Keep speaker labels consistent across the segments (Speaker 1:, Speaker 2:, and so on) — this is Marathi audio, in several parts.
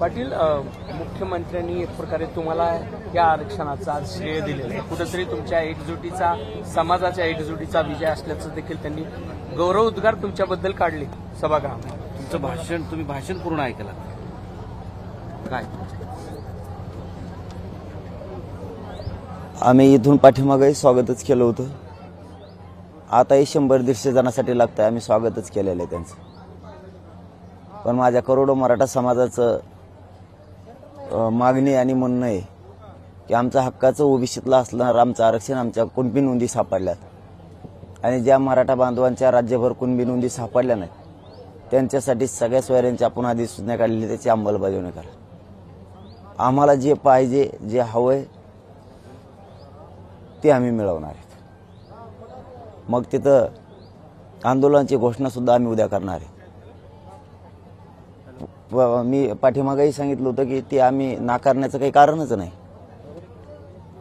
Speaker 1: पाटील मुख्यमंत्र्यांनी एक प्रकारे तुम्हाला या आरक्षणाचा आज श्रेय दिलेलं आहे. कुठेतरी तुमच्या एकजुटीचा समाजाच्या एकजुटीचा विजय असल्याचं देखील त्यांनी गौरव उद्गार तुमच्याबद्दल काढले. सभागृहात.
Speaker 2: तुमचं भाषण तुम्ही भाषण पूर्ण ऐकलं. काय?
Speaker 3: आम्ही इथून पाठीमागेही स्वागतच केलं होतं. आताही शंभर दीडशे जणांसाठी लागतं आम्ही स्वागतच केलेलं आहे त्यांचं. पण माझ्या करोडो मराठा समाजाचं मागणी आणि म्हणणं आहे की आमचा हक्काचं ओबीसीतला असणार आमचं आरक्षण आमच्या कुणबी नोंदी सापडल्यात. आणि ज्या मराठा बांधवांच्या राज्यभर कुणबी नोंदी सापडल्या नाहीत त्यांच्यासाठी सगळ्या सोयऱ्यांची आपण आधी सूचना काढलेली त्याची अंमलबजावणी करा. आम्हाला जे पाहिजे जे हवंय ते आम्ही मिळवणार आहेत. मग तिथं आंदोलनाची घोषणा सुद्धा आम्ही उद्या करणार आहे. मी पाठीमागंही सांगितलं होतं की ते आम्ही नाकारण्याचं काही कारणच नाही.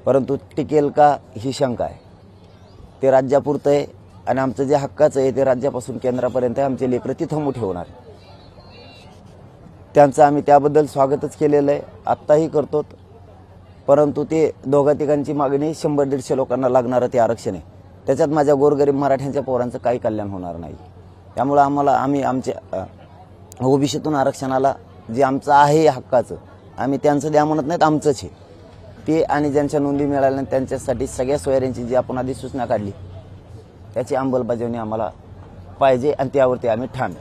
Speaker 3: परंतु टिकेल का ही शंका आहे. ते राज्यापुरतं आहे आणि आमचं जे हक्काचं आहे ते राज्यापासून केंद्रापर्यंत आहे. आमचे लेकरं तिथं ठेवणार आहे. त्यांचं आम्ही त्याबद्दल स्वागतच केलेलं आहे. आत्ताही करतो परंतु ते दोघा तिघांची मागणी शंभर दीडशे लोकांना लागणारं ते आरक्षण आहे. त्याच्यात माझ्या गोरगरीब मराठ्यांच्या पोरांचं काही कल्याण होणार नाही. त्यामुळं आम्हाला आम्ही आमच्या ओबीसीतून आरक्षणाला जे आमचं आहे हक्काचं आम्ही त्यांचं द्या म्हणत नाहीत आमचंच आहे. ते आणि ज्यांच्या नोंदी मिळाल्या त्यांच्यासाठी सगळ्या सोयऱ्यांची जी आपण आधी सूचना काढली त्याची अंमलबजावणी आम्हाला पाहिजे आणि त्यावरती आम्ही ठाण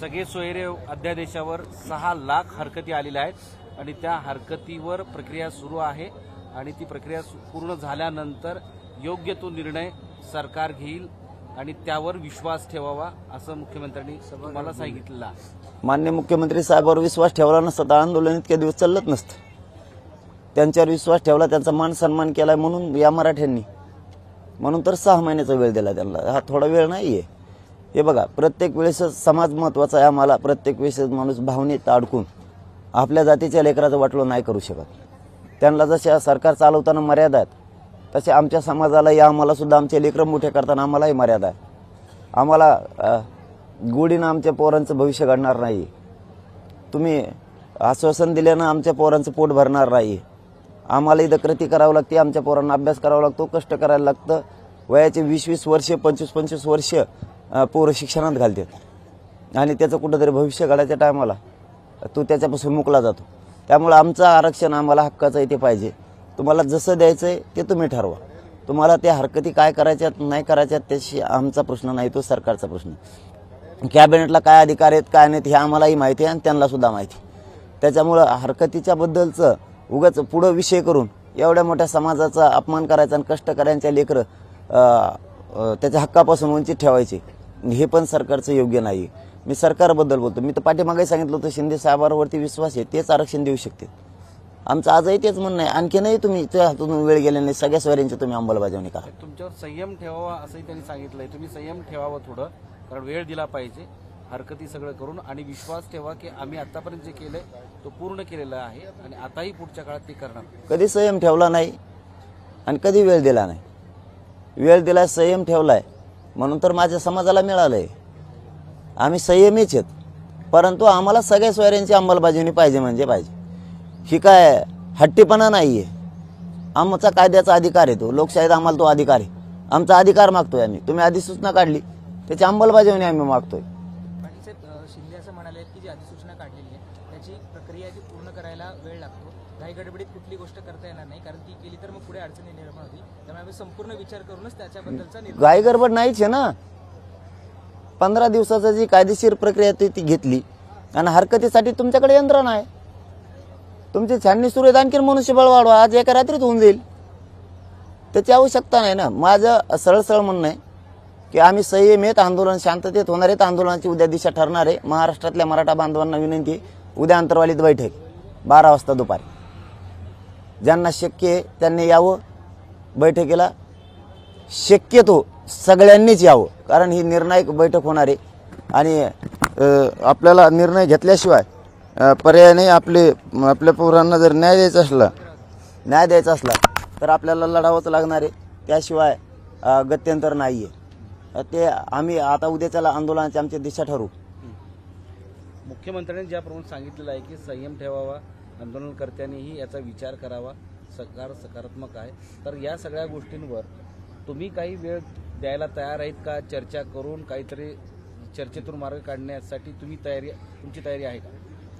Speaker 2: सगळे सोयरे अध्यादेशावर सहा लाख हरकती आलेल्या आहेत आणि त्या हरकतीवर प्रक्रिया सुरू आहे आणि ती प्रक्रिया सु- पूर्ण झाल्यानंतर योग्य तो निर्णय सरकार घेईल आणि त्यावर विश्वास ठेवावा असं मुख्यमंत्र्यांनी तुम्हाला सांगितलेलं आहे
Speaker 3: मान्य मुख्यमंत्री साहेबांवर विश्वास ठेवला नसता तर आंदोलन इतके दिवस चालत नसतं. त्यांच्यावर विश्वास ठेवला त्यांचा मान सन्मान केला म्हणून या मराठ्यांनी. म्हणून तर सहा महिन्याचा वेळ दिला त्यांना. हा थोडा वेळ नाही आहे हे बघा प्रत्येक वेळेस समाज महत्त्वाचा आहे आम्हाला प्रत्येक वेळेस माणूस भावनेत अडकून आपल्या जातीच्या लेकराचं वाटलं नाही करू शकत. त्यांना जशा सरकार चालवताना मर्यादा आहेत तसे आमच्या समाजाला या आम्हाला सुद्धा आमचे लेकरं मोठे करताना आम्हालाही मर्यादा आहे. आम्हाला गुढीनं गोडीनं आमच्या पोरांचं भविष्य घडणार नाही. तुम्ही आश्वासन दिल्यानं आमच्या पोरांचं पोट भरणार नाही. आम्हाला इथं कृती करावं लागते आमच्या पोरांना अभ्यास करावा लागतो कष्ट करायला लागतं. वयाचे वीस वीस वर्ष पंचवीस पंचवीस वर्ष पोरं शिक्षणात घालतात. आणि त्याचं कुठंतरी भविष्य घडायच्या टायमाला तो त्याच्यापासून मुकला जातो. त्यामुळे आमचं आरक्षण आम्हाला हक्काचं आहे ते पाहिजे. तुम्हाला जसं द्यायचं आहे ते तुम्ही ठरवा. तुम्हाला त्या हरकती काय करायच्यात नाही करायच्यात त्याशी आमचा प्रश्न नाही तो सरकारचा प्रश्न कॅबिनेटला काय अधिकार आहेत काय नाहीत हे आम्हालाही माहिती आहे आणि त्यांना सुद्धा माहिती त्याच्यामुळं हरकतीच्या बद्दलचं उगाच पुढं विषय करून एवढ्या मोठ्या समाजाचा अपमान करायचा आणि कष्टकऱ्यांच्या लेकरं त्याच्या हक्कापासून वंचित ठेवायचे हे पण सरकारचं योग्य नाही मी सरकारबद्दल बोलतो. मी तर पाठीमागे सांगितलं होतं शिंदे साहेबांवरती विश्वास आहे तेच आरक्षण देऊ शकते. आमचं आजही तेच म्हणणं आहे. आणखीनही तुम्ही त्या हातून वेळ गेले नाही. सगळ्या स्वारींची तुम्ही अंमलबजावणी करा.
Speaker 2: तुमच्यावर संयम ठेवावा असंही त्यांनी सांगितलंय. तुम्ही संयम ठेवावं थोडं कारण वेळ दिला पाहिजे. हरकती सगळं करून आणि विश्वास ठेवा की आम्ही आतापर्यंत जे केलंय तो पूर्ण केलेला आहे आणि आताही पुढच्या काळात ते करणार.
Speaker 3: कधी संयम ठेवला नाही आणि कधी वेळ दिला नाही. वेळ दिलाय संयम ठेवलाय. म्हणून तर माझ्या समाजाला मिळालंय. आम्ही संयमीच आहेत. परंतु आम्हाला सगळ्या सोयऱ्यांची अंमलबजावणी पाहिजे म्हणजे पाहिजे. ही काय हट्टीपणा नाही आहे आमचा कायद्याचा अधिकार आहे तो. लोकशाहीत आम्हाला तो अधिकार आहे. आमचा अधिकार मागतोय आम्ही. तुम्ही अधिसूचना काढली. त्याची अंमलबजावणी आम्ही मागतोय.
Speaker 4: पाटील साहेब अ, शिंदे असं म्हणाले आहेत की जी अधिसूचना काढलेली आहे त्याची प्रक्रिया ती पूर्ण करायला वेळ लागतो काही गडबडीत कुठली गोष्ट करता येणार नाही कारण ती केली तर मग पुढे अडचणी निर्माण होती त्यामुळे आम्ही संपूर्ण विचार करूनच त्याच्याबद्दलचा निर्णय
Speaker 3: गाय गडबड नाहीच आहे ना. पंधरा दिवसाचा जी कायदेशीर प्रक्रिया ती ती घेतली. आणि हरकतीसाठी तुमच्याकडे यंत्रणा आहे. तुमची छाननी सुरू आहेत आणखीन मनुष्यबळ वाढवा. आज एका रात्रीत होऊन जाईल. त्याची आवश्यकता नाही ना. माझं सरळ सरळ म्हणणं आहे की आम्ही संयमेत आंदोलन शांततेत होणार आहेत आंदोलनाची उद्या दिशा ठरणार आहे. महाराष्ट्रातल्या मराठा बांधवांना विनंती उद्या अंतरवालीत बैठक बारा वाजता दुपारी. ज्यांना शक्य आहे त्यांनी यावं बैठकीला. शक्यतो सगळ्यांनीच यावं. कारण ही निर्णायक बैठक होणार आहे. आणि आपल्याला निर्णय घेतल्याशिवाय अ, पर्याय नाही आपले आपल्या पोरांना जर न्याय द्यायचा असला न्याय द्यायचा असला तर आपल्याला लढावंच लागणार आहे. त्याशिवाय गत्यंतर नाही आहे ते आम्ही आता उद्याच्याला आंदोलनाची आमची दिशा ठरवू.
Speaker 2: मुख्यमंत्र्यांनी ज्याप्रमाणे सांगितलेलं आहे की संयम ठेवावा आंदोलनकर्त्यांनीही याचा विचार करावा सरकार सकारात्मक आहे. तर या सगळ्या गोष्टींवर तुम्ही काही वेळ द्यायला तयार आहेत का? चर्चा करून काहीतरी चर्चेतून मार्ग काढण्यासाठी तुम्ही तयारी तुमची तयारी आहे का?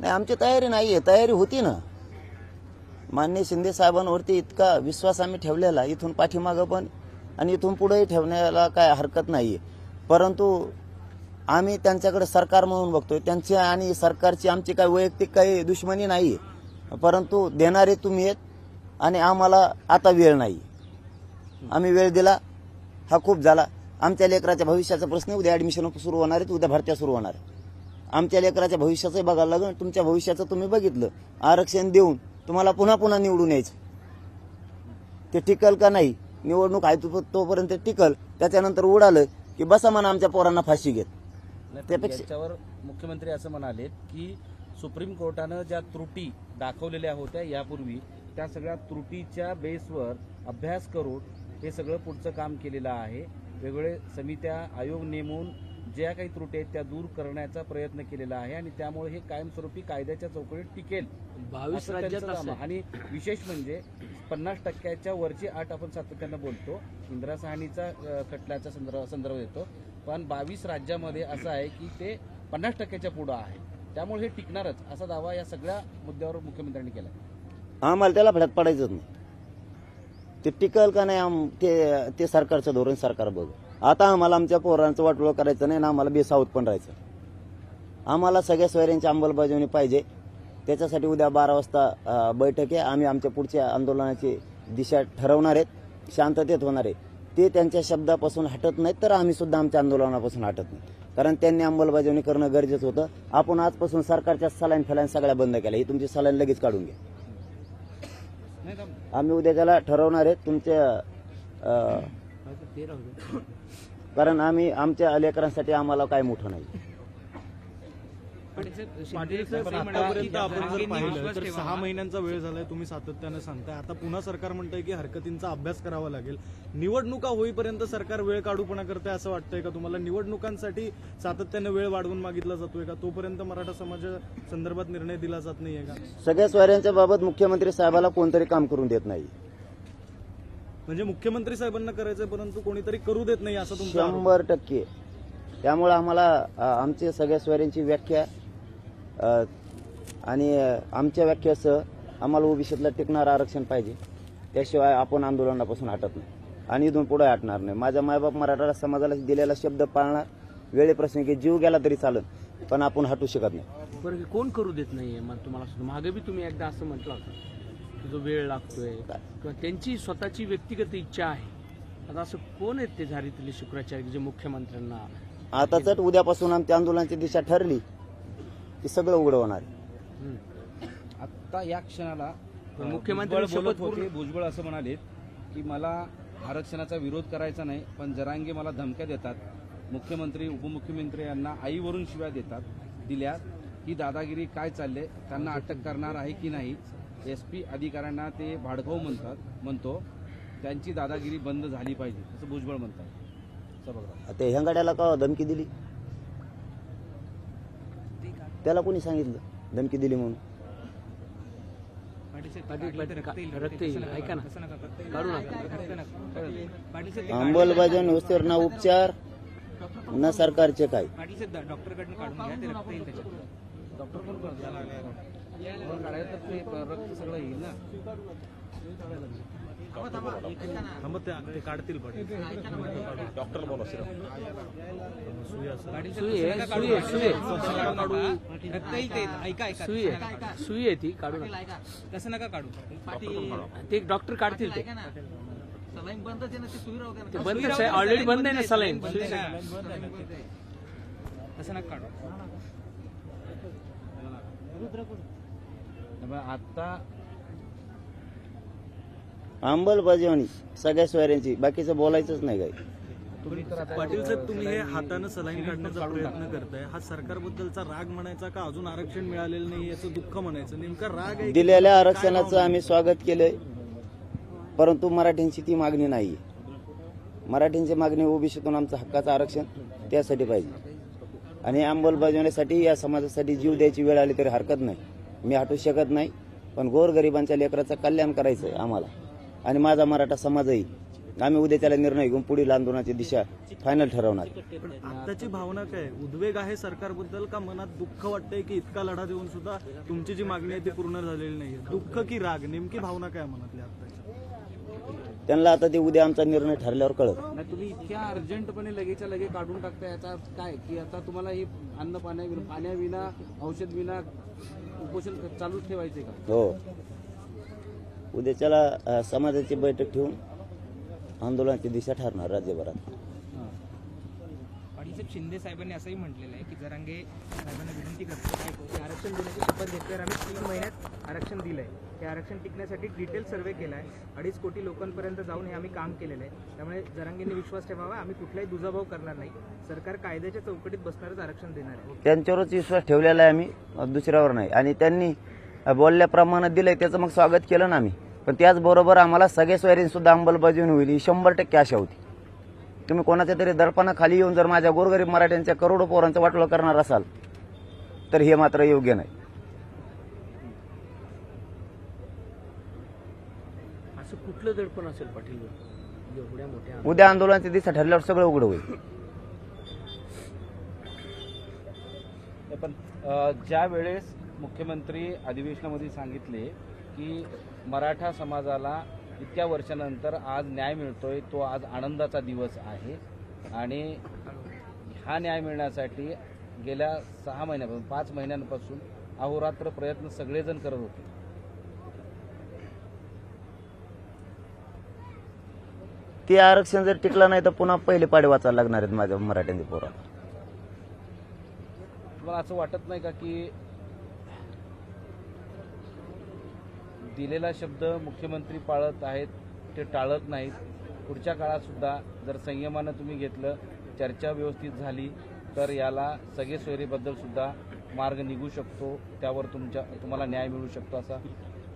Speaker 3: नाही आमची तयारी नाही आहे तयारी होती ना. मान्य शिंदे साहेबांवरती इतका विश्वास आम्ही ठेवलेला. इथून पाठीमागं पण आणि इथून पुढेही ठेवण्याला काय हरकत नाही परंतु आम्ही त्यांच्याकडे सरकार म्हणून बघतोय. त्यांची आणि सरकारची आमची काही वैयक्तिक काही दुश्मनी नाही परंतु देणारे तुम्ही आहेत आणि आम्हाला आता वेळ नाही. आम्ही वेळ दिला. हा खूप झाला. आमच्या लेकराच्या भविष्याचा प्रश्न उद्या ऍडमिशन सुरू होणार आहेत. उद्या भरत्या सुरू होणार आहेत. आमच्या लेकराच्या भविष्याचं बघायला लागेल तुमच्या भविष्याचं तुम्ही बघितलं. आरक्षण देऊन तुम्हाला पुन्हा पुन्हा निवडून यायचं. ते टिकल का नाही? निवडणूक आहे तोपर्यंत टिकल. त्याच्यानंतर उडालं की बसा म्हणा आमच्या पोरांना फाशी घेत. त्यापेक्षा-
Speaker 2: मुख्यमंत्री असं म्हणाले की सुप्रीम कोर्टानं ज्या त्रुटी दाखवलेल्या होत्या यापूर्वी त्या सगळ्या त्रुटीच्या बेसवर अभ्यास करून हे सगळं पुढचं काम केलेलं आहे. वेगवेगळे समित्या आयोग नेमून ज्या काही त्रुटी आहेत त्या दूर करण्याचा प्रयत्न केलेला आहे आणि त्यामुळे हे कायमस्वरूपी कायद्याच्या चौकटीत टिकेल.
Speaker 1: बावीस राज्यात.
Speaker 2: आणि विशेष म्हणजे पन्नास टक्क्याच्या वरची आठ आपण सातत्यानं बोलतो. इंदिरा सहानीचा खटल्याचा संदर्भ संदर्भ देतो. पण बावीस राज्यामध्ये असं आहे की ते पन्नास टक्क्याच्या पुढं आहे. त्यामुळे हे टिकणारच असा दावा या सगळ्या मुद्द्यावर मुख्यमंत्र्यांनी केला
Speaker 3: आम्हाला त्याला फड्यात पडायचंच नाही. ते टिकल का नाही आम- ते ते सरकारचं धोरण सरकार बघ आता आम्हाला आमच्या पोरांचं वाटोळं करायचं नाही ना आम्हाला बेसावत पण राहायचं. आम्हाला सगळ्या सोयऱ्यांची अंमलबजावणी पाहिजे. त्याच्यासाठी उद्या बारा वाजता बैठक आहे. आम्ही आमच्या पुढच्या आंदोलनाची दिशा ठरवणार आहेत. शांततेत होणार आहे. ते त्यांच्या शब्दापासून हटत नाहीत तर आम्ही सुद्धा आमच्या आंदोलनापासून हटत नाही. कारण त्यांनी अंमलबजावणी करणं गरजेचं होतं. आपण आजपासून सरकारच्या सलाईन फलाईन सगळ्या बंद केल्या. ही तुमची सलाईन लगेच काढून घ्या. आम्ही उद्या त्याला ठरवणार आहे तुमच्या कारण आम्ही आमच्या लेकरांसाठी आम्हाला काय मोठं नाही.
Speaker 5: पाटील साहेब आतापर्यंत आपण जर पाहिलं तर सहा महिन्यांचा वेळ झालाय तुम्ही सातत्यानं सांगताय. आता पुन्हा सरकार म्हणतंय की हरकतींचा अभ्यास करावा लागेल. निवडणुका होईपर्यंत सरकार वेळ काढूपणा करतंय असं वाटतंय का तुम्हाला? निवडणुकांसाठी सातत्यानं वेळ वाढवून मागितला जातोय का? तोपर्यंत मराठा समाजा संदर्भात निर्णय दिला जात नाहीये का?
Speaker 3: सगळ्या स्वाऱ्यांच्या बाबत मुख्यमंत्री साहेबाला कोणतरी काम करून देत नाही.
Speaker 5: म्हणजे मुख्यमंत्री साहेबांना करायचंय परंतु कोणीतरी करू देत नाही असं तुमचं आरोप.
Speaker 3: शंभर टक्के. त्यामुळे आम्हाला अ, आमच्या सगळ्या स्वाऱ्यांची व्याख्या अ, आणि अ, आमच्या व्याख्यासह आम्हाला ओबीसीतलं टिकणारं आरक्षण पाहिजे. त्याशिवाय आपण आंदोलनापासून हटत नाही. आणि इथून पुढे हटणार नाही. माझा मायबाप मराठा समाजाला दिलेला शब्द पाळणार वेळेप्रसंगी जीव गेला तरी चालत पण आपण हटू शकत नाही.
Speaker 1: बरं हे कोण करू देत नाहीये? मग तुम्हाला सुद्धा मागे बी तुम्ही एकदा असं म्हटलं होतं. जो वेळ लागतोय किंवा त्यांची स्वतःची व्यक्तिगत इच्छा आहे आता असं कोण आहेत ते झारीतले शुक्राचार्य जे मुख्यमंत्र्यांना
Speaker 3: आता चट उद्यापासून आमच्या आंदोलनाची दिशा ठरली की सगळं उघड होणार.
Speaker 2: आता या क्षणाला
Speaker 1: मुख्यमंत्री
Speaker 2: बोलत होते भुजबळ असं म्हणाले की मला आरक्षणाचा विरोध करायचा नाही पण जरांगे मला धमक्या देतात. मुख्यमंत्री उपमुख्यमंत्री यांना आईवरून शिव्या देतात दिल्या ही दादागिरी काय चालले त्यांना अटक करणार आहे की नाही. एस पी अधिकाऱ्यांना ते भाडखाऊ म्हणतात म्हणतो त्यांची दादागिरी बंद झाली पाहिजे असं भुजबळ म्हणतात. सभागृहात.
Speaker 3: आता हेंगाड्याला का धमकी दिली? त्याला कोणी सांगितलं धमकी दिली म्हणून? अंमलबजावणी होस्तर ना. उपचार न सरकारचे काय?
Speaker 4: पाटील साहेब डॉक्टरकडनं काढून घ्या ते रक्त येईल त्याच्यात.
Speaker 2: डॉक्टर कोण कोण काढायचं तर ते रक्त सगळं येईल ना.
Speaker 5: थांबा ते ते काढतील पाटील सुई.
Speaker 1: सुई आहे सुई सुई
Speaker 4: ते ऐका ऐका
Speaker 1: सुई आहे. सुई आहे ती काढू नका
Speaker 4: तसं नका काढू.
Speaker 1: ते डॉक्टर काढतील ते.
Speaker 4: सलाईन बंदच आहे ना ते सुई
Speaker 1: आहे ऑलरेडी बंद आहे ना सलाईन.
Speaker 4: तसं नका काढू.
Speaker 2: आता
Speaker 3: अंमलबजावणी सगळ्या स्वाऱ्यांची बाकीचं बोलायचंच नाही
Speaker 2: आता
Speaker 5: पाटील साहेब तुम्ही हे हातानं सलाईन काढण्याचा प्रयत्न करताय. हा सरकारबद्दलचा राग म्हणायचा का? अजून आरक्षण मिळालेलं नाही याचं दुःख म्हणायचं. नेमका राग आहे की
Speaker 3: दिलेल्या आरक्षणाचं आम्ही स्वागत केलंय परंतु मराठ्यांची ती मागणी नाही मराठ्यांची मागणी ओबीसीतून आमचं हक्काचं आरक्षण त्यासाठी पाहिजे. आणि अंमलबजावणीसाठी या समाजासाठी जीव द्यायची वेळ आली तरी हरकत नाही. मी हटू शकत नाही पण गोरगरिबांच्या लेकराचं कल्याण करायचं आहे आम्हाला. आणि माझा मराठा समाजही आम्ही उद्या त्याला निर्णय घेऊन पुढील आंदोलनाची दिशा फायनल ठरवणार.
Speaker 5: पण आताची भावना काय? उद्वेग आहे सरकारबद्दल का मनात दुःख वाटतंय की इतका लढा देऊन सुद्धा तुमची जी मागणी आहे ती पूर्ण झालेली नाहीये? दुःख की राग? नेमकी भावना काय मनातली
Speaker 3: त्यांना आता ते उद्या आमचा निर्णय ठरल्यावर कळत
Speaker 2: नाही तुम्ही इतक्या अर्जंटपणे लगेचच्या लगे काढून टाकताय याचा काय? की आता तुम्हाला ही अन्न पाण्या पाण्याविना औषध विना उपोषण चालू ठेवायचे का?
Speaker 3: हो. उद्याच्याला समाजाची बैठक ठेवून आंदोलनाची दिशा ठरणार राज्यभरात.
Speaker 4: शिंदे साहेबांनी असंही म्हटलेलं आहे की जरांगे साहेबांना विनंती करतो की आरक्षण देण्याची शपथ घेतल्यावर आम्ही तीन महिन्यात आरक्षण दिलं आहे हे आरक्षण टिकण्यासाठी डिटेल सर्वे केला आहे अडीच कोटी लोकांपर्यंत जाऊन हे आम्ही काम केलेलं आहे. त्यामुळे जरांगेंनी विश्वास ठेवावा. आम्ही कुठलाही दुजाभाव करणार नाही. सरकार कायद्याच्या चौकटीत बसणारच आरक्षण देणार आहे.
Speaker 3: त्यांच्यावरच विश्वास ठेवलेला आहे आम्ही. दुसऱ्यावर नाही. आणि त्यांनी बोलल्याप्रमाणे दिलंय. त्याचं मग स्वागत केलं ना आम्ही. पण त्याचबरोबर आम्हाला सगळे सोयरीन सुद्धा अंमलबजावणी होईल. ही शंभर टक्के आशा होती. तुम्ही कोणाच्या तरी दर्पणाखाली येऊन जर माझ्या गोरगरीब मराठ्यांच्या करोडो पोरांचं वाटोळं करणार असाल तर हे मात्र योग्य नाही.
Speaker 1: असं कुठलं दडपण असेल पाटील? एवढ्या मोठ्या
Speaker 3: उद्या आंदोलनाची दिशा ठरल्यावर सगळं उघड होईल.
Speaker 2: पण ज्या वेळेस मुख्यमंत्री अधिवेशनामध्ये सांगितले की मराठा समाजाला इतक्या वर्षानंतर आज न्याय मिळतोय तो आज आनंदाचा दिवस आहे. आणि हा न्याय मिळण्यासाठी गेल्या सहा महिन्यापासून पाच महिन्यांपासून अहोरात्र प्रयत्न सगळेजण करत होते.
Speaker 3: ते आरक्षण जर टिकलं नाही तर पुन्हा पहिले पाडे वाचायला लागणार आहेत माझ्या मराठ्यांच्या पोराला
Speaker 2: तुम्हाला असं वाटत नाही का की दिलेला शब्द मुख्यमंत्री पाळत आहेत ते टाळत नाहीत. पुढच्या काळात सुद्धा जर संयमानं तुम्ही घेतलं चर्चा व्यवस्थित झाली तर याला सगळे सोयरीबद्दल सुद्धा मार्ग निघू शकतो. त्यावर तुमच्या तुम्हाला न्याय मिळू शकतो असा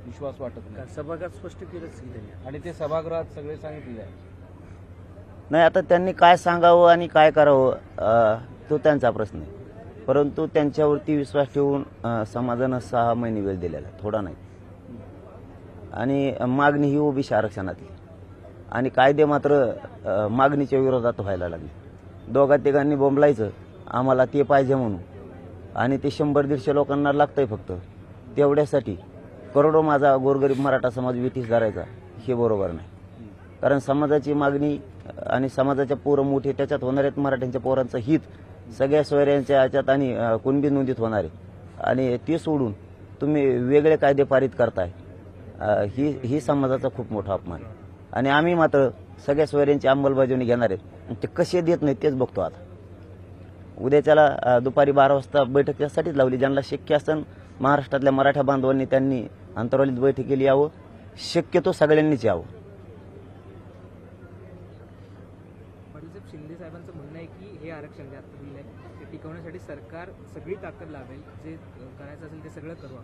Speaker 2: विश्वास वाटत नाही.
Speaker 1: सभागृहात स्पष्ट केलं
Speaker 2: आणि ते सभागृहात सगळे सांगितले आहे
Speaker 3: नाही आता त्यांनी काय सांगावं आणि काय करावं तो त्यांचा प्रश्न आहे. परंतु त्यांच्यावरती विश्वास ठेवून समाजानं सहा महिने वेळ दिलेला आहे. थोडा नाही. आणि मागणी ही ओबीसी आरक्षणातली आणि कायदे मात्र मागणीच्या विरोधात व्हायला लागले. दोघा तिघांनी बोंबलायचं. आम्हाला ते पाहिजे म्हणून. आणि ते शंभर दीडशे लोकांना लागतंय फक्त. तेवढ्यासाठी करोडो माझा गोरगरीब मराठा समाज विटीस धरायचा हे बरोबर नाही. कारण समाजाची मागणी आणि समाजाच्या पोरं मोठी त्याच्यात होणार आहेत मराठ्यांच्या पोरांचं हित. सगळ्या सोयऱ्यांच्या याच्यात आणि कुणबी नोंदीत होणार आहे. आणि ते सोडून तुम्ही वेगळे कायदे पारित करताय. ही ही समाजाचा खूप मोठा अपमान. आहे आणि आम्ही मात्र सगळ्या सोयऱ्यांची अंमलबजावणी घेणार आहेत. आणि ते कसे देत नाहीत तेच बघतो आता. उद्याच्याला दुपारी बारा वाजता बैठक त्यासाठीच लावली. ज्यांना शक्य असेल महाराष्ट्रातल्या मराठा बांधवांनी त्यांनी अंतरावलीत बैठकीला यावं. शक्यतो सगळ्यांनीच यावं.
Speaker 4: पाटील साहेब शिंदे साहेबांचं म्हणणं आहे की हे आरक्षण जे आता दिलं आहे ते टिकवण्यासाठी सरकार सगळी ताकद लावेल. जे करायचं असेल ते सगळं करू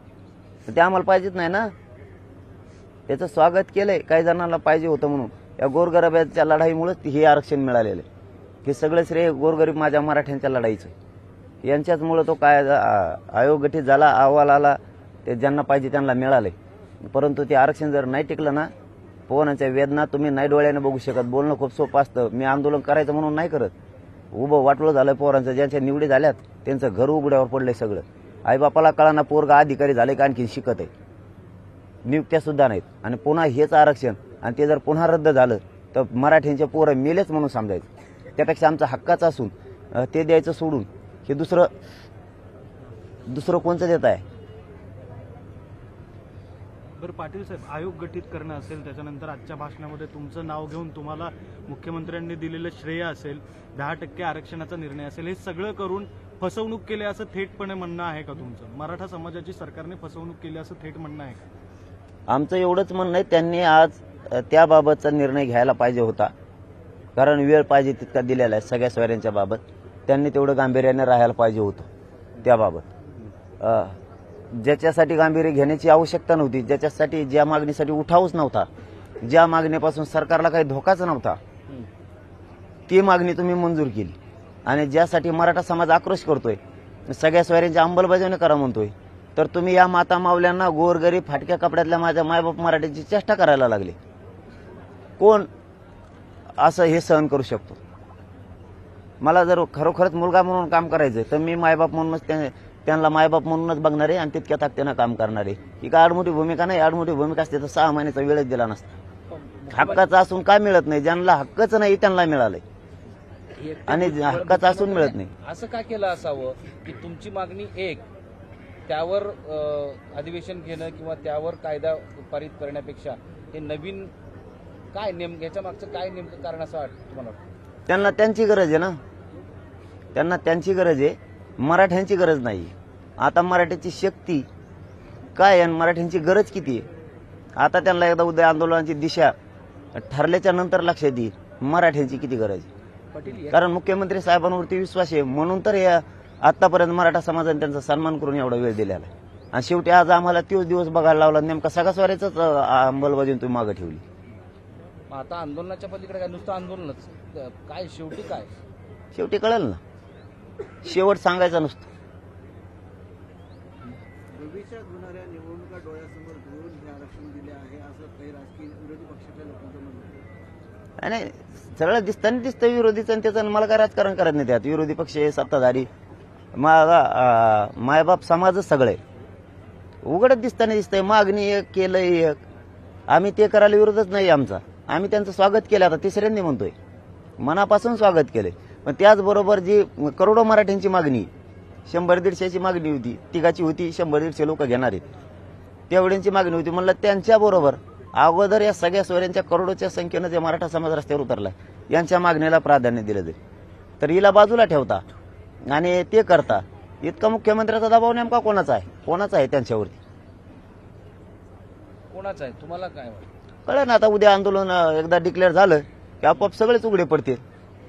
Speaker 3: ते आम्हाला पाहिजेच नाही ना. त्याचं स्वागत केलंय काही जणांना पाहिजे होतं म्हणून. या गोरगरब्याच्या लढाईमुळेच हे आरक्षण मिळालेलं आहे. हे सगळं श्रेय गोरगरीब माझ्या मराठ्यांच्या लढाईचं यांच्याचमुळं तो काय आयोग गठीत झाला अहवाल आला ते ज्यांना पाहिजे त्यांना मिळाले परंतु ते आरक्षण जर नाही टिकलं ना पोहनाच्या वेदना तुम्ही नाही डोळ्याने बघू शकत. बोलणं खूप सोपं असतं. मी आंदोलन करायचं म्हणून नाही करत. उभं वाटलं झालं पोरांचं. ज्यांच्या निवडी झाल्यात त्यांचं घर उघड्यावर पडलंय सगळं. आईबापाला कळाना पोरगा अधिकारी झाले का आणखी शिकत आहे. नियुक्त्या सुद्धा नाहीत. आणि पुन्हा हेच आरक्षण आणि ते जर पुन्हा रद्द झालं तर मराठ्यांचे पोरं मेलेच म्हणून समजायचं. त्यापेक्षा आमचा हक्काचं असून ते द्यायचं सोडून हे दुसरं दुसरं कोणचं देत आहे?
Speaker 5: बरं पाटील साहेब आयोग गठीत करणं असेल त्याच्यानंतर आजच्या भाषणामध्ये तुमचं नाव घेऊन तुम्हाला मुख्यमंत्र्यांनी दिलेलं श्रेय असेल दहा टक्के आरक्षणाचा निर्णय असेल हे सगळं करून फसवणूक केली असं थेटपणे म्हणणं आहे का तुमचं? मराठा समाजाची सरकारने फसवणूक केली असं थेट म्हणणं आहे का?
Speaker 3: आमचं एवढंच म्हणणं आहे त्यांनी आज त्याबाबतचा निर्णय घ्यायला पाहिजे होता. कारण वेळ पाहिजे तितका दिलेला आहे सगळ्या सोयऱ्यांच्या बाबत. त्यांनी तेवढं गांभीर्याने राहायला पाहिजे होतं त्याबाबत. ज्याच्यासाठी गांभीर्य घेण्याची आवश्यकता नव्हती ज्याच्यासाठी ज्या मागणीसाठी उठावच नव्हता ज्या मागणीपासून सरकारला काही धोकाच नव्हता ती मागणी तुम्ही मंजूर केली. आणि ज्यासाठी मराठा समाज आक्रोश करतोय सगळ्या स्वाऱ्यांची अंमलबजावणी करा म्हणतोय तर तुम्ही या माता मावल्यांना गोरगरीब फाटक्या कपड्यातल्या माझ्या मायबाप मराठीची चेष्टा करायला लागले. कोण असं हे सहन करू शकतो? मला जर खरोखरच मुलगा म्हणून काम करायचं तर मी मायबाप म्हणूनच त्या- त्यांना मायबाप म्हणूनच बघणार आहे आणि तितक्या ताकदीनं काम करणार. आहे ही काय आडमोठी भूमिका नाही आडमोठी भूमिका असते तर सहा महिन्याचा वेळच दिला नसता. हक्काचं असून काय मिळत नाही ज्यांना हक्कच नाही त्यांना मिळालंय. आणि हक्काचं असून मिळत नाही.
Speaker 2: असं का केलं असावं की तुमची मागणी एक त्यावर अधिवेशन घेणं किंवा त्यावर कायदा पारित करण्यापेक्षा हे नवीन काय नेम याच्या मागचं काय नेमकं कारण असं वाटतं तुम्हाला?
Speaker 3: त्यांना त्यांची गरज आहे ना. त्यांना त्यांची गरज आहे. मराठ्यांची गरज नाही. आता मराठ्याची शक्ती काय आणि मराठ्यांची गरज किती आहे? आता त्यांना एकदा उद्या आंदोलनाची दिशा ठरल्याच्या नंतर लक्षात येईल मराठ्यांची किती गरज आहे. कारण मुख्यमंत्री साहेबांवरती विश्वास आहे. म्हणून तर या आतापर्यंत मराठा समाजाने त्यांचा सन्मान करून एवढा वेळ दिलेला आहे. आणि शेवटी आज आम्हाला तोच दिवस बघायला लावला. नेमका सगळ्या स्वाऱ्याच अंमलबजावणी तुम्ही मागे ठेवली.
Speaker 2: आता आंदोलनाच्या पलीकडे काय? नुसतं आंदोलनच. काय? शेवटी काय?
Speaker 3: शेवटी कळेल ना. शेवट सांगायचा नसतो.
Speaker 6: भविष्यात होणाऱ्या निवडणुका डोळ्यासमोर घेऊन हे आरक्षण दिले आहे असं काही राजकीय विरोधी पक्षाच्या लोकांचं म्हणणं आहे.
Speaker 3: नाही सगळं दिसताना दिसतं विरोधीचं आणि त्याचं मला काय राजकारण करत नाही त्यात. विरोधी पक्ष आहे सत्ताधारी माझा मायबाप समाजच सगळे. उघडच दिसताना दिसतंय मागणी एक केलंय एक. आम्ही ते करायला विरोधच नाही आमचा. आम्ही त्यांचं स्वागत केलं आता तिसऱ्यांनी म्हणतोय. मनापासून स्वागत केलंय. पण त्याचबरोबर जी करोडो मराठ्यांची मागणी शंभर दीडशेची मागणी होती तिघाची होती शंभर दीडशे लोक घेणार आहेत. तेवढ्यांची मागणी होती. म्हणलं त्यांच्याबरोबर अगोदर या सगळ्या सोयऱ्यांच्या करोडोच्या संख्येनं जे मराठा समाज रस्त्यावर उतरला यांच्या मागणीला प्राधान्य दिलं जाईल. तर हिला बाजूला ठेवता आणि ते करता. इतका मुख्यमंत्र्याचा दबाव नेमका कोणाचा आहे? कोणाचा आहे त्यांच्यावरती?
Speaker 2: कोणाचं आहे? तुम्हाला काय वाटतं?
Speaker 3: कळलं ना आता उद्या आंदोलन अं, एकदा डिक्लेअर झालं की आपोआप सगळेच उघडे पडतील.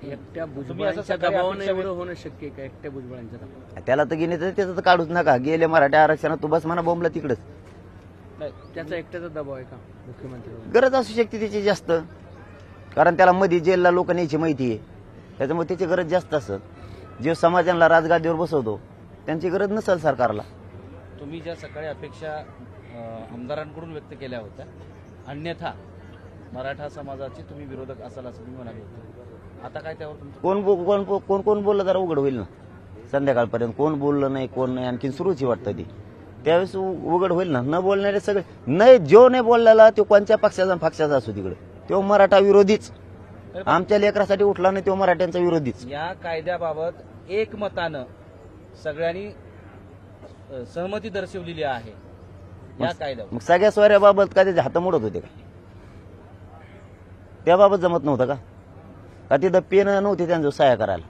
Speaker 1: एकट्या
Speaker 2: असं
Speaker 1: भुजबळांच्या
Speaker 2: सकाळी
Speaker 1: दबावानं
Speaker 2: अपेक्षा
Speaker 1: एवढं होणं शक्य आहे का? एकट्या भुजबळांच्या दबावानं?
Speaker 3: त्याला तर गेले तर त्याचं तर काढूच नका. गेले मराठा आरक्षणात तू बस म्हणा बोंबला तिकडच.
Speaker 2: नाही.
Speaker 1: त्याचा एकट्याचा दबाव आहे का मुख्यमंत्री?
Speaker 3: गरज असू शकते त्याची जास्त. कारण त्याला मध्ये जेलला लोक न्यायची माहिती आहे. त्याच्यामुळे त्याची गरज जास्त असत जे समाजाला राजगादीवर बसवतो. त्यांची गरज नसेल सरकारला.
Speaker 2: तुम्ही ज्या सकाळी अपेक्षा आमदारांकडून व्यक्त केल्या होत्या अन्यथा मराठा समाजाचे तुम्ही विरोधक असाल असं तुम्ही म्हणाले होते. आता काय त्यावर तुमचं
Speaker 3: कोण बो- कोण कोण- कोण कोण बोललं जरा उघड होईल ना. संध्याकाळपर्यंत कोण बोललं नाही कोण नाही आणखी सुरूच वाटतं ती. त्यावेळेस उ- उघड होईल ना. न बोलणारे सगळे नाही जो नाही बोललेला तो कोणत्या पक्षाचा आणि पक्षाचा असो तिकडे. तो मराठा विरोधीच. आमच्या लेकरासाठी उठला नाही तो मराठ्यांचा विरोधीच.
Speaker 2: या कायद्याबाबत एकमतानं सगळ्यांनी सहमती दर्शवलेली आहे. या कायद्यावर.
Speaker 3: मग सगळ्या स्वाऱ्याबाबत का त्याचे हात मोडत होते का? त्याबाबत जमत नव्हतं का? का तिथं पेन नव्हती त्यांचं सहाय्य करायला?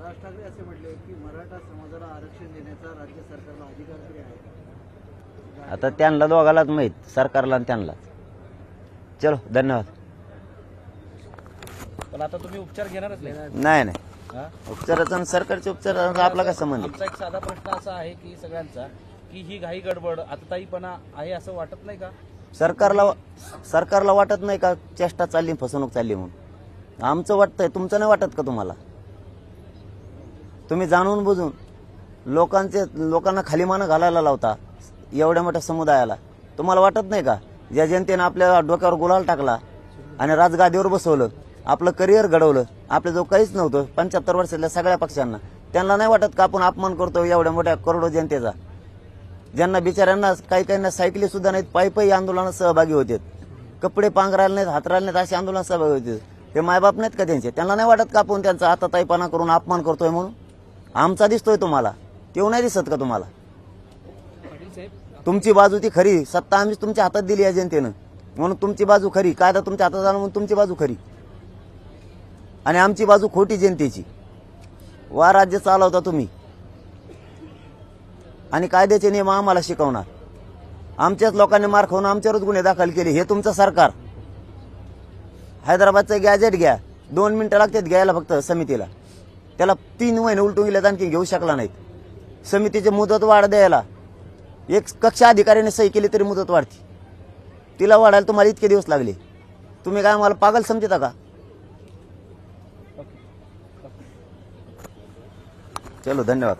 Speaker 6: राज ठाकरे असे म्हटले की मराठा समाजाला आरक्षण देण्याचा राज्य सरकारला अधिकार तरी आहे.
Speaker 3: आता त्यांना दोघालाच माहीत सरकारला आणि त्यांना चलो धन्यवाद.
Speaker 2: पण आता तुम्ही उपचार घेणारच नाही.
Speaker 3: नाही नाही.
Speaker 2: हा?
Speaker 3: उपचाराचा आणि सरकारच्या उपचाराचा आपला काय संबंध आहे?
Speaker 2: आमचा एक साधा प्रश्न असा आहे की सगळ्यांचा की ही घाई गडबड आतताईपणा आहे असं वाटत नाही का?
Speaker 3: सरकारला सरकारला वाटत नाही का चेष्टा चालली फसवणूक चालली म्हणून? आमचं वाटतंय तुमचं नाही वाटत का तुम्हाला? तुम्ही जाणून बुजून लोकांचे लोकांना खालीमानं घालायला लावता एवढ्या मोठ्या समुदायाला. तुम्हाला वाटत नाही का? ज्या जनतेनं आपल्या डोक्यावर गुलाल टाकला आणि राजगादीवर बसवलं आपलं करिअर घडवलं आपलं जो काहीच नव्हतं पंच्याहत्तर वर्षातल्या सगळ्या पक्षांना त्यांना नाही वाटत का आपण अपमान करतो एवढ्या मोठ्या करोडो जनतेचा? ज्यांना बिचाऱ्यांना काही काहींना सायकली सुद्धा नाहीत पायी पायी आंदोलनात सहभागी होते कपडे पांघरायला नाहीत हात नाहीत असे आंदोलनात सहभागी होते हे मायबाप नाहीत का त्यांचे? त्यांना नाही वाटत का आपण त्यांचा हाताताईपणा करून अपमान करतोय म्हणून? आमचा दिसतोय तुम्हाला. तेव्हा नाही दिसत का तुम्हाला? तुमची बाजू ती खरी. सत्ता आम्ही तुमच्या हातात दिली या जनतेनं. म्हणून तुमची बाजू खरी. कायदा तुमच्या हातात आला म्हणून तुमची बाजू खरी. आणि आमची बाजू खोटी जनतेची. वा राज्य चालवता तुम्ही. आणि कायद्याचे नियम आम्हाला शिकवणार. आमच्याच लोकांनी मार खाऊन आमच्यावरच गुन्हे दाखल केले. हे तुमचं सरकार. हैदराबादचं गॅजेट घ्या. दोन मिनिटं लागतात घ्यायला फक्त समितीला. त्याला तीन महिने उलटून गेल्यात आणखी घेऊ शकला नाहीत. समितीची मुदत वाढ द्यायला. एक कक्षा अधिकाऱ्याने सही केली तरी मुदत वाढते. तिला वाढायला तुम्हाला इतके दिवस लागले. तुम्ही काय मला पागल समजता का? चलो धन्यवाद.